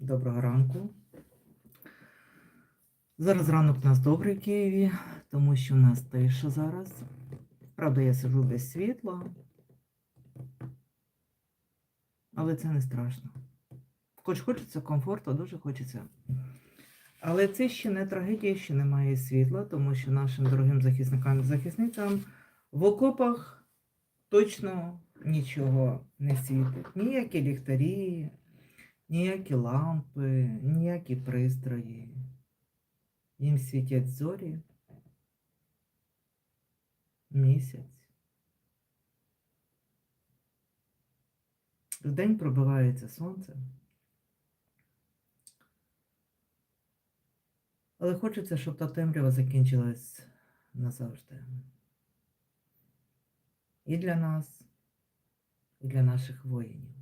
Доброго ранку. Зараз ранок у нас добрий в Києві, тому що у нас тиша зараз. Правда, я сижу без світла. Але це не страшно. Хоч хочеться комфорту, дуже хочеться. Але це ще не трагедія, що немає світла, тому що нашим дорогим захисникам і захисницям в окопах точно нічого не світить. Ніякі ліхтарі, ніякі лампи, ніякі пристрої. Їм світять зорі, місяць. Вдень пробивається сонце. Але хочеться, щоб та темрява закінчилась назавжди. І для нас, і для наших воїнів.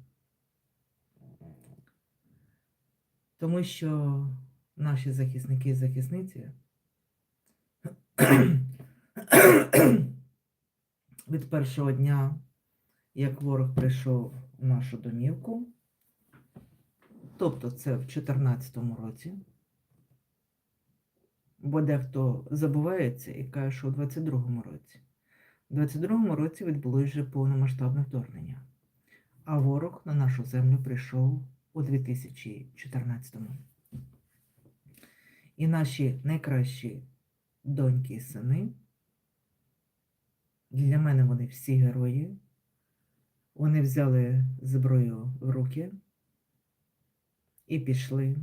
Тому що наші захисники і захисниці від першого дня, як ворог прийшов в нашу домівку, тобто це в 2014 році, бо дехто забувається і каже, що у 22-му році. У 22-му році відбулося вже повномасштабне вторгнення, а ворог на нашу землю прийшов у 2014-му. І наші найкращі доньки і сини, для мене вони всі герої. Вони взяли зброю в руки і пішли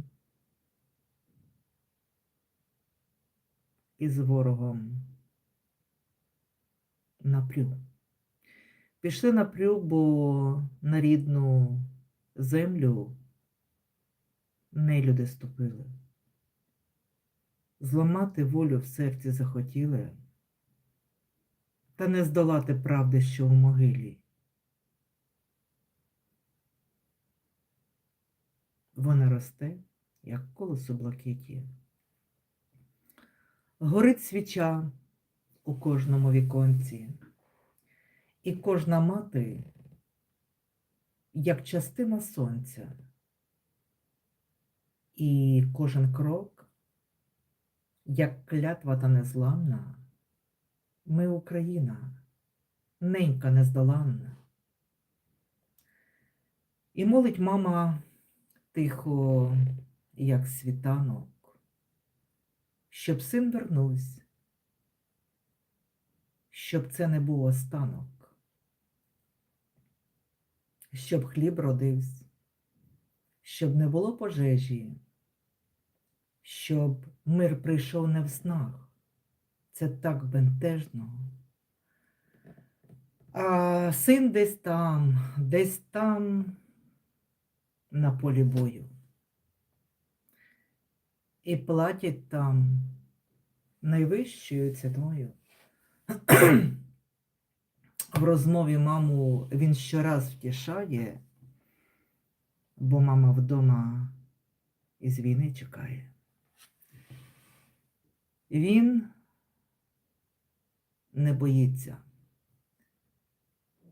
із ворогом напрю. Пішли напрю, бо на рідну землю не люди ступили. Зламати волю в серці захотіли, та не здолати правди, що в могилі. Вона росте, як колесо блакиті. Горить свіча у кожному віконці, і кожна мати, як частина сонця, і кожен крок, як клятва та незламна, ми Україна, ненька нездоланна. І молить мама тихо, як світанок, щоб син вернувся, щоб це не був останок, щоб хліб родився, щоб не було пожежі, щоб мир прийшов не в снах. Це так бентежно. А син десь там, десь там на полі бою. І платять там найвищою ціною. В розмові маму він щораз втішає, бо мама вдома із війни чекає. Він не боїться.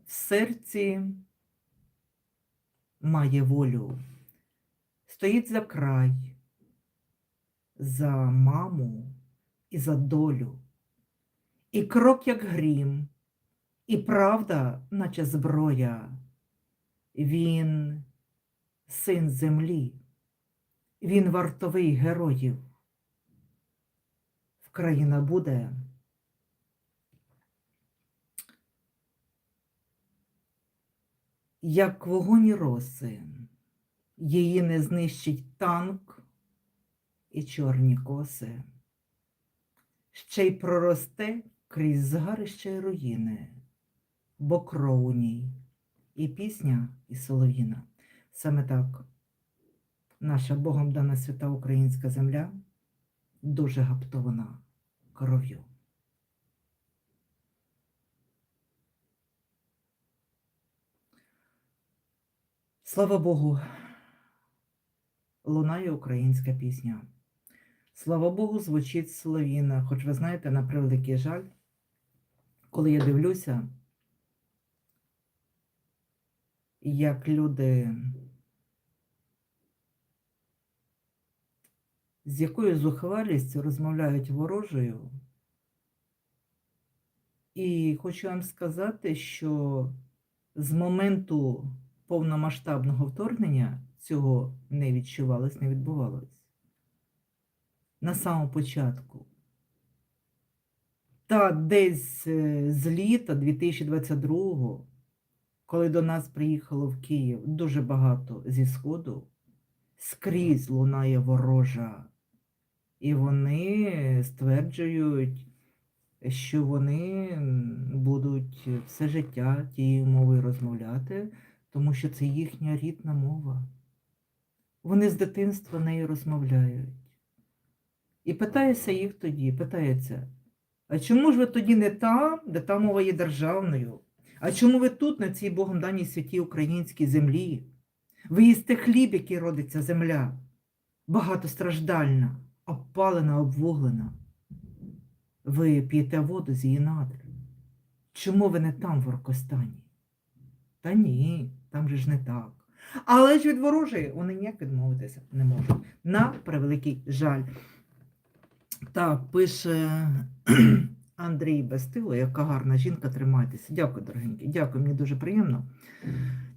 В серці має волю, стоїть за край, за маму і за долю. І крок, як грім, і правда, наче зброя. Він син землі, він вартовий героїв. Вкраїна буде. Як вогонь роси, її не знищить танк і чорні коси, ще й проросте крізь згарище руїни, бо кров у ній, і пісня, і солов'їна. Саме так наша Богом дана свята українська земля дуже гаптована кров'ю. Слава Богу, лунає українська пісня. Слава Богу, звучить солов'їна. Хоч ви знаєте, на превеликий жаль, коли я дивлюся, як люди з якою зухвалістю розмовляють ворожою. І хочу вам сказати, що з моменту повномасштабного вторгнення цього не відчувалось, не відбувалось. На самому початку. Та десь е, з літа 2022-го, коли до нас приїхало в Київ дуже багато зі Сходу, скрізь лунає ворожа. І вони стверджують, що вони будуть все життя тією мовою розмовляти, тому що це їхня рідна мова. Вони з дитинства нею розмовляють. І питається їх тоді, питається, а чому ж ви тоді не там, де та мова є державною? А чому ви тут, на цій Богом даній святій українській землі? Ви їсте хліб, який родиться земля, багатостраждальна, обпалена, обвуглена. Ви п'єте воду з її надр. Чому ви не там, в Оркостані? Та ні, там же ж не так. Але ж від ворожої вони ніяк відмовитися не можуть. На превеликий жаль. Так, пише Андрій Bestило, яка гарна жінка, тримайтеся. Дякую, дорогенькі. Дякую, мені дуже приємно.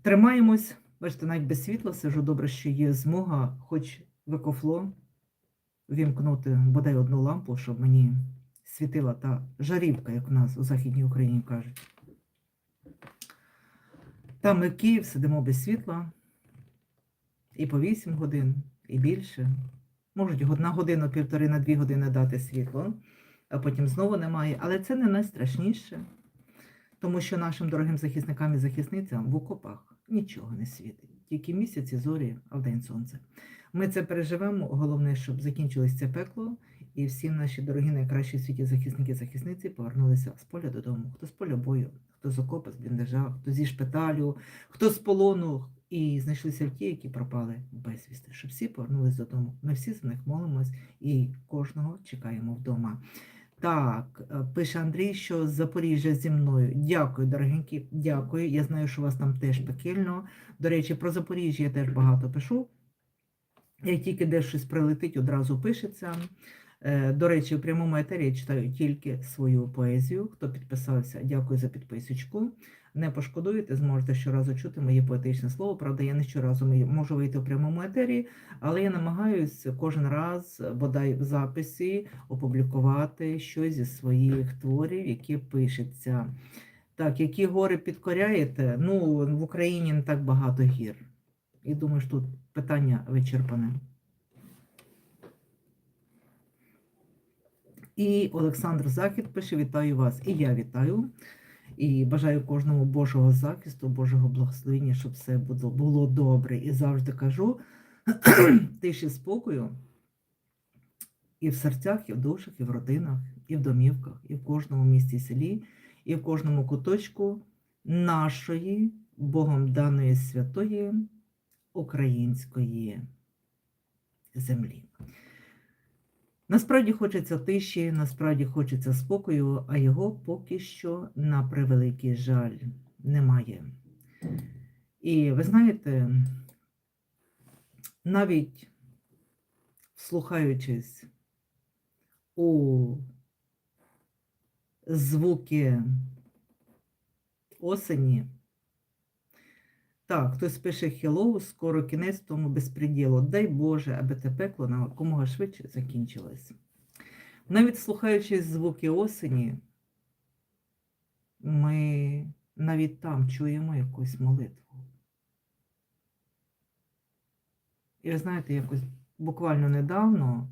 Тримаємось. Бачите, навіть без світла сижу. Добре, що є змога, хоч в екофло вімкнути бодай одну лампу, щоб мені світила та жарівка, як в нас у Західній Україні кажуть. Там ми Київ сидимо без світла і по 8 годин, і більше. Можуть на годину, півтори, на дві години дати світло, а потім знову немає. Але це не найстрашніше, тому що нашим дорогим захисникам і захисницям в окопах нічого не світить. Тільки місяці зорі, а вдень сонце. Ми це переживемо. Головне, щоб закінчилось це пекло, і всі наші дорогі найкращі в світі захисники захисниці повернулися з поля додому. Хто з поля бою, хто з окопа, з бліндажа, хто зі шпиталю, хто з полону, і знайшлися ті, які пропали безвісти, щоб всі повернулись додому. Ми всі за них молимось і кожного чекаємо вдома. Так, е, пише Андрій, що з Запоріжжя зі мною. Дякую, дорогенькі, дякую. Я знаю, що у вас там теж пекельно. До речі, про Запоріжжя я теж багато пишу. Як тільки десь щось прилетить, одразу пишеться. Е, До речі, в прямому етері я читаю тільки свою поезію. Хто підписався, дякую за підписочку. Не пошкодуєте, зможете щоразу чути моє поетичне слово. Правда, я не щоразу можу вийти в прямому етері, але я намагаюся кожен раз, бодай в записі, опублікувати щось зі своїх творів, які пишеться. Так, які гори підкоряєте? Ну, в Україні не так багато гір. І думаю, що тут питання вичерпане. І Олександр Захід пише: Вітаю вас. І я вітаю. І бажаю кожному Божого захисту, Божого благословення, щоб все було, було добре. І завжди кажу тиші спокою і в серцях, і в душах, і в родинах, і в домівках, і в кожному місті селі, і в кожному куточку нашої Богом даної святої української землі. Насправді хочеться тиші, насправді хочеться спокою, а його поки що, на превеликий жаль, немає. І ви знаєте, навіть вслухаючись у звуки осені, так, хтось пише Hello, скоро кінець тому безпреділу. Дай Боже, аби те пекло на якомога швидше закінчилось. Навіть слухаючи звуки осені, ми навіть там чуємо якусь молитву. І ви знаєте, якось буквально недавно,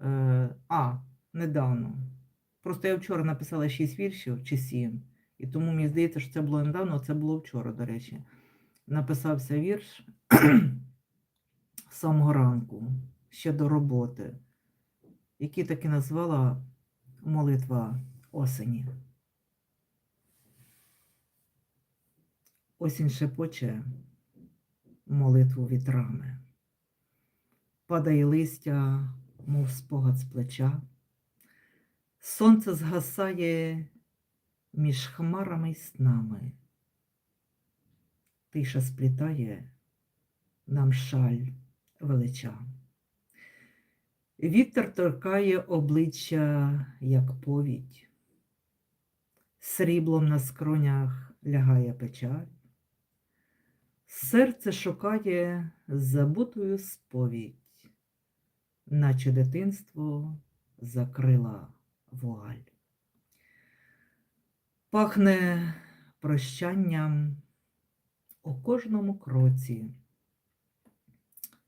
е, а, недавно. Просто я вчора написала 6 віршів чи 7, і тому мені здається, що це було недавно, це було вчора, до речі написався вірш з самого ранку, ще до роботи, який так і назвала молитва осені. Осінь шепоче молитву вітрами. Падає листя, мов спогад з плеча. Сонце згасає між хмарами й снами. Тиша сплітає нам шаль велича. Вітер торкає обличчя, як повідь. Сріблом на скронях лягає печаль. Серце шукає забутую сповідь, наче дитинство закрила вуаль. Пахне прощанням у кожному кроці,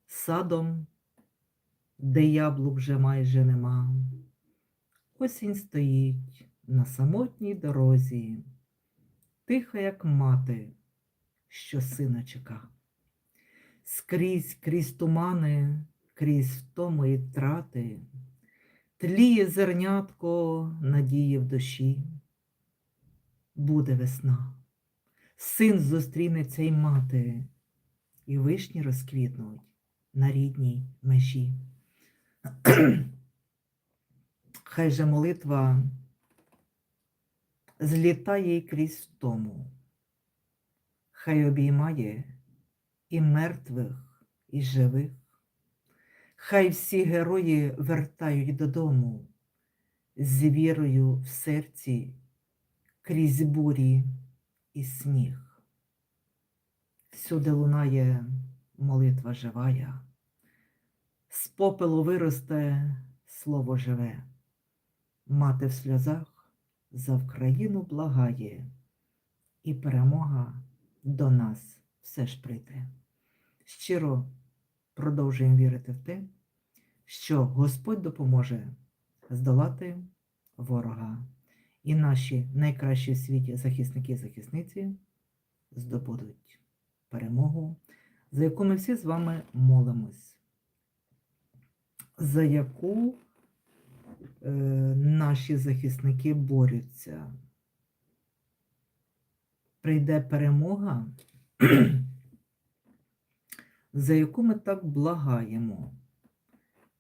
садом, де яблук вже майже нема. Осінь стоїть на самотній дорозі, тиха, як мати, що сина чека. Скрізь крізь тумани, крізь втоми і трати, тліє зернятко надії в душі. Буде весна, син зустрінеться й мати, і вишні розквітнуть на рідній межі. Хай же молитва злітає й крізь втому, хай обіймає і мертвих, і живих, хай всі герої вертають додому з вірою в серці крізь бурі і сніг. Всюди лунає молитва живая, з попелу виросте слово живе, мати в сльозах за Вкраїну благає, і перемога до нас все ж прийде. Щиро продовжуємо вірити в те, що Господь допоможе здолати ворога, і наші найкращі в світі захисники і захисниці здобудуть перемогу, за яку ми всі з вами молимось, за яку е, наші захисники борються. Прийде перемога, за яку ми так благаємо.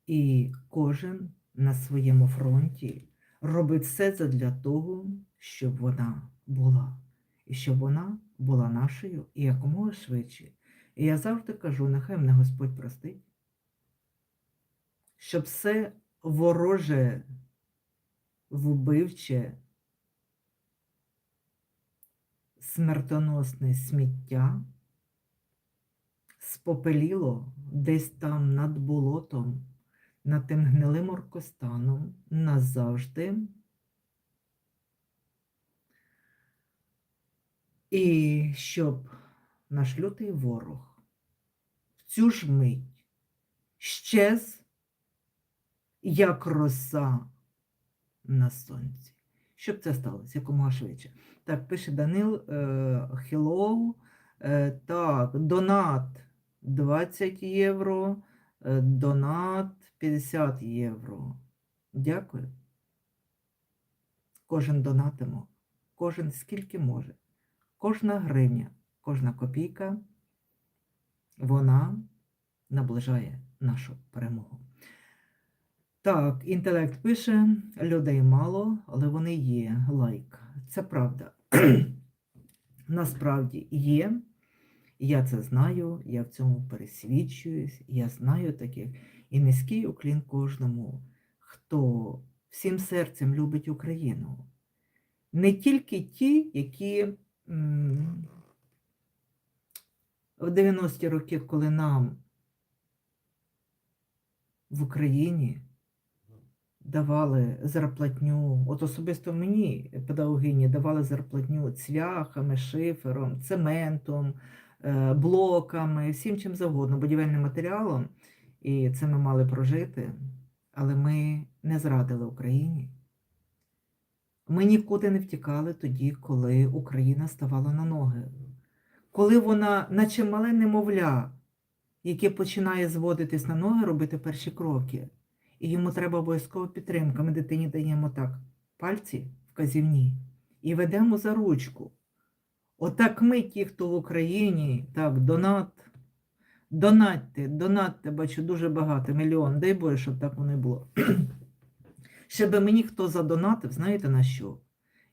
І кожен на своєму фронті робить все для того, щоб вона була. І щоб вона була нашою і якомога швидше. І я завжди кажу, нехай мене Господь простить, щоб все вороже, вбивче, смертоносне сміття спопеліло десь там над болотом, над тим гнилим оркостаном назавжди. І щоб наш лютий ворог в цю ж мить щез, як роса на сонці. Щоб це сталося якомога швидше. Так, пише Данил е, Е, так, донат 20 євро, донат 50 євро. Дякую. Кожен донатимо, кожен скільки може. Кожна гривня, кожна копійка, вона наближає нашу перемогу. Так, інтелект пише, людей мало, але вони є. Лайк. Це правда. Насправді є. Я це знаю, я в цьому пересвідчуюсь, я знаю таких. І низький уклін кожному, хто всім серцем любить Україну. Не тільки ті, які в 90-ті роки, коли нам в Україні давали зарплатню, от особисто мені, педагогині, давали зарплатню цвяхами, шифером, цементом, блоками, всім чим завгодно, будівельним матеріалом. І це ми мали прожити, але ми не зрадили Україні. Ми нікуди не втікали тоді, коли Україна ставала на ноги. Коли вона, наче мале немовля, яке починає зводитись на ноги, робити перші кроки. І йому треба обов'язково підтримка. Ми дитині даємо так пальці вказівні і ведемо за ручку. Отак ми, ті, хто в Україні, так, донат, донатьте, донатьте, бачу, дуже багато, мільйон, дай Боже, щоб так воно було. Ще би мені хто задонатив, знаєте на що?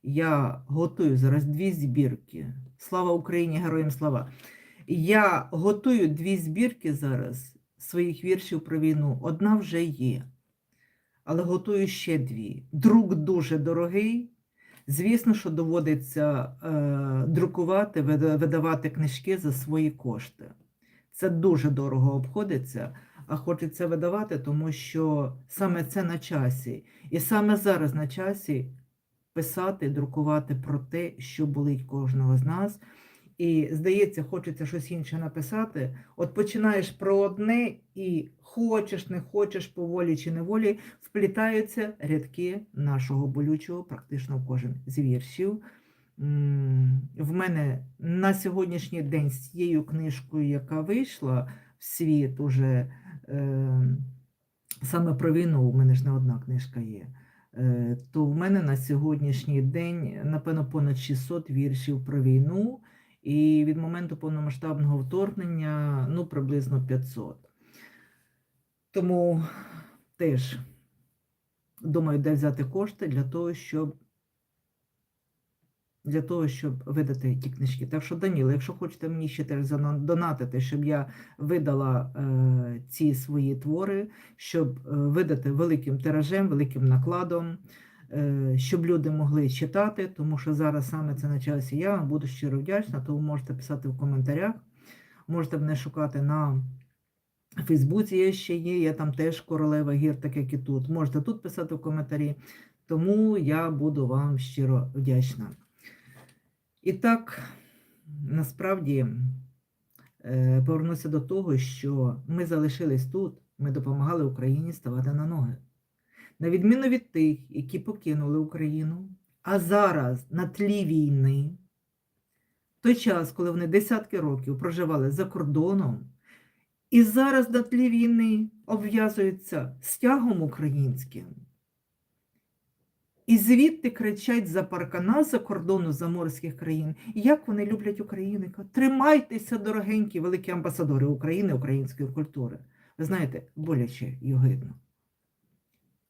Я готую зараз дві збірки. Слава Україні, героям слава! Я готую дві збірки зараз своїх віршів про війну. Одна вже є. але готую ще дві. Друк дуже дорогий. Звісно, що доводиться е, друкувати, видавати книжки за свої кошти. Це дуже дорого обходиться, а хочеться видавати, тому що саме це на часі. І саме зараз на часі писати, друкувати про те, що болить кожного з нас. І здається, хочеться щось інше написати. От починаєш про одне і хочеш, не хочеш, поволі чи неволі, вплітаються рядки нашого болючого, практично кожен з віршів. В мене на сьогоднішній день з цією книжкою, яка вийшла в світ уже е, саме про війну, у мене ж не одна книжка є. е, То в мене на сьогоднішній день, напевно, понад 600 віршів про війну, і від моменту повномасштабного вторгнення ну, приблизно 500. Тому теж думаю, де взяти кошти для того, щоб для того, щоб видати ті книжки. Так що, Даніло, якщо хочете мені ще теж донатити, щоб я видала е, ці свої твори, щоб е, видати великим тиражем, великим накладом, щоб люди могли читати, тому що зараз саме це на часі. Я вам буду щиро вдячна, тому можете писати в коментарях, можете мене шукати на Фейсбуці я ще є, я там теж королева гір, так як і тут. Можете тут писати в коментарі, тому я буду вам щиро вдячна. І так, насправді е, повернуся до того, що ми залишились тут, ми допомагали Україні ставати на ноги. На відміну від тих, які покинули Україну, а зараз на тлі війни, в той час, коли вони десятки років проживали за кордоном, і зараз на тлі війни обв'язуються стягом українським. І звідти кричать за паркана за кордону заморських країн. Як вони люблять Україну. Тримайтеся, дорогенькі, великі амбасадори України, української культури. Ви знаєте, боляче і огидно.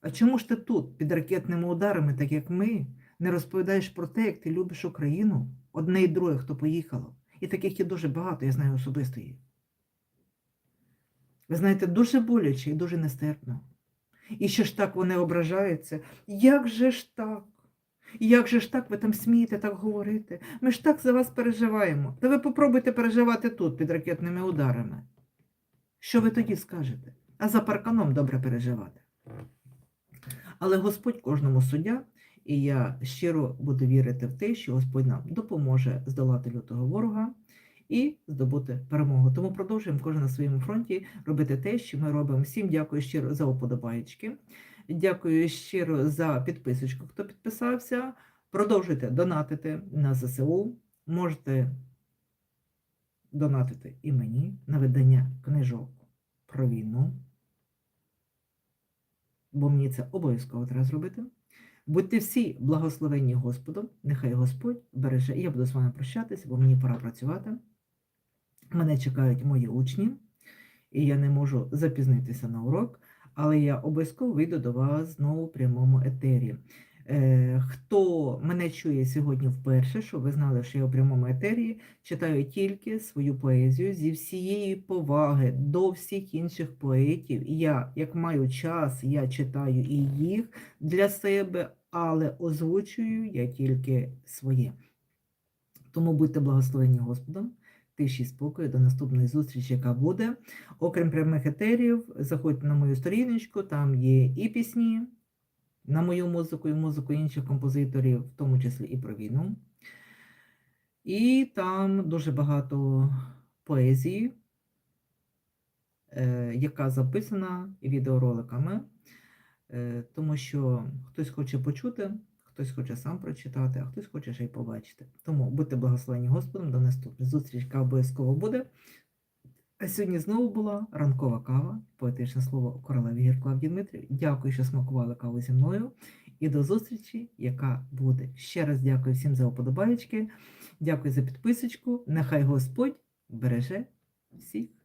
А чому ж ти тут, під ракетними ударами, так як ми, не розповідаєш про те, як ти любиш Україну? Одне і друге, хто поїхало. І таких є дуже багато, я знаю особисто їх. Ви знаєте, дуже боляче і дуже нестерпно. І ще ж так вони ображаються. Як же ж так? Як же ж так ви там смієте так говорити? Ми ж так за вас переживаємо. Та ви попробуйте переживати тут під ракетними ударами. Що ви тоді скажете? А за парканом добре переживати. Але Господь кожному суддя, і я щиро буду вірити в те, що Господь нам допоможе здолати лютого ворога і здобути перемогу. Тому продовжуємо кожен на своєму фронті робити те, що ми робимо. Всім дякую щиро за уподобаєчки. Дякую щиро за підписочку, хто підписався. Продовжуйте донатити на ЗСУ. Можете донатити і мені на видання книжок про війну. Бо мені це обов'язково треба зробити. Будьте всі благословенні Господом, нехай Господь береже. Я буду з вами прощатися, бо мені пора працювати. Мене чекають мої учні, і я не можу запізнитися на урок, але я обов'язково вийду до вас знову в прямому етері. Е, Хто мене чує сьогодні вперше, щоб ви знали, що я у прямому етері читаю тільки свою поезію зі всієї поваги до всіх інших поетів. Я, як маю час, я читаю і їх для себе, але озвучую я тільки своє. Тому будьте благословені Господом тиші спокою до наступної зустрічі, яка буде. Окрім прямих етерів, заходьте на мою сторіночку, там є і пісні на мою музику, і музику інших композиторів, в тому числі і про війну. І там дуже багато поезії, е, яка записана відеороликами, е, тому що хтось хоче почути. Хтось хоче сам прочитати, а хтось хоче ще й побачити. Тому будьте благословені Господом, до наступної зустрічі, яка обов'язково буде. Сьогодні знову була ранкова кава, поетичне слово королеві Гір Клавдії Дмитрів. Дякую, що смакували каву зі мною. І до зустрічі, яка буде. Ще раз дякую всім за уподобаєчки. Дякую за підписочку. Нехай Господь береже всіх.